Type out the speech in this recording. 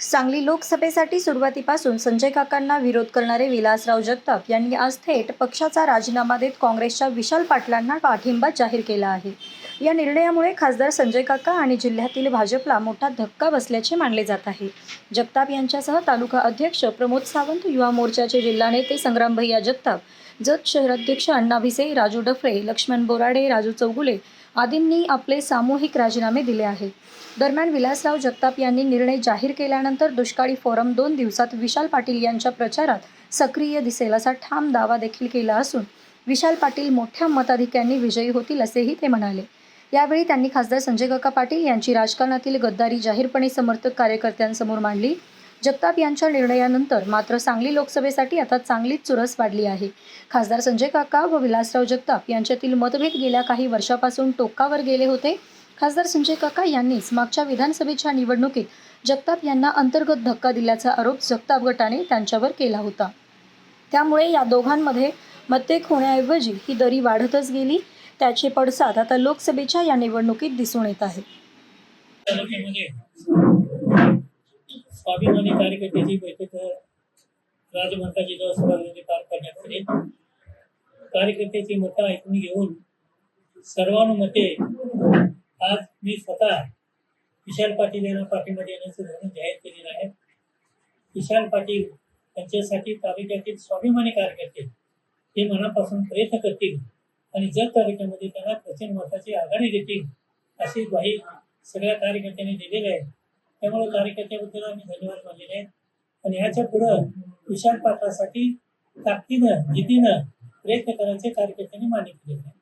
सांगली लोकसभेसाठी सुरुवातीपासून संजय काकांना विरोध करणारे विलासराव जगताप यांनी आज थेट पक्षाचा राजीनामा देत काँग्रेसच्या विशाल पाटलांना पाठिंबा जाहीर केला आहे. या निर्णयामुळे खासदार संजय काका आणि जिल्ह्यातील भाजपला मोठा धक्का बसल्याचे मानले जात आहे. जगताप यांच्यासह तालुका अध्यक्ष प्रमोद सावंत युवा मोर्चाचे जिल्हा नेते संग्राम भैया जगताप जत शहराध्यक्ष अण्णा भिसे राजू डफळे लक्ष्मण बोराडे राजू चौगुले आदींनी आपले सामूहिक राजीनामे दिले आहेत. दरम्यान विलासराव जगताप यांनी निर्णय जाहीर केल्यानंतर दुष्काळी फोरम दोन दिवसात विशाल पाटील यांच्या प्रचारात सक्रिय दिसेल असा ठाम दावा देखील केला असून विशाल पाटील मोठ्या मताधिक्यांनी विजयी होतील असेही ते म्हणाले. यावेळी त्यांनी खासदार संजय काका पाटील यांची राजकारणातील गद्दारी जाहीरपणे समर्थक कार्यकर्त्यांसमोर मांडली. जगताप यांच्या निर्णयानंतर मात्र सांगली लोकसभेसाठी आता चांगलीच चुरस वाढली आहे. खासदार संजय काका व विलासराव जगताप यांच्यातील मतभेद गेल्या काही वर्षापासून टोकावर गेले होते. खासदार संजय काका यांनीच मागच्या विधानसभेच्या निवडणुकीत जगताप यांना अंतर्गत धक्का दिल्याचा आरोप जगताप गटाने त्यांच्यावर केला होता. त्यामुळे या दोघांमध्ये मत्तेक होण्याऐवजी ही दरी वाढतच गेली. त्याचे पडसाद आता लोकसभेच्या या निवडणुकीत दिसून येत आहे स्वाभिमानी कार्यकर्त्याची बैठक राजमाता जवळ सभागृहाने पार करण्यात आली. कार्यकर्त्याची मतं ऐकून घेऊन सर्वानुमते आज मी स्वतः विशाल पाटील यांना पाठिंबा देण्याचं धोरण जाहीर केलेलं आहे. विशाल पाटील त्यांच्यासाठी तालुक्यातील स्वाभिमानी कार्यकर्ते हे मनापासून प्रयत्न करतील आणि जर तालुक्यामध्ये त्यांना प्रचंड मताची आघाडी देतील अशी ग्वाही सगळ्या कार्यकर्त्यांनी दिलेली आहे. त्यामुळे कार्यकर्त्याबद्दल आम्ही धन्यवाद मानलेले आहेत. आणि ह्याच्या पुढं विशाल पात्रासाठी ताकदीनं जिद्दीनं प्रयत्न करायचे कार्यकर्त्यांनी मान्य केलेले आहे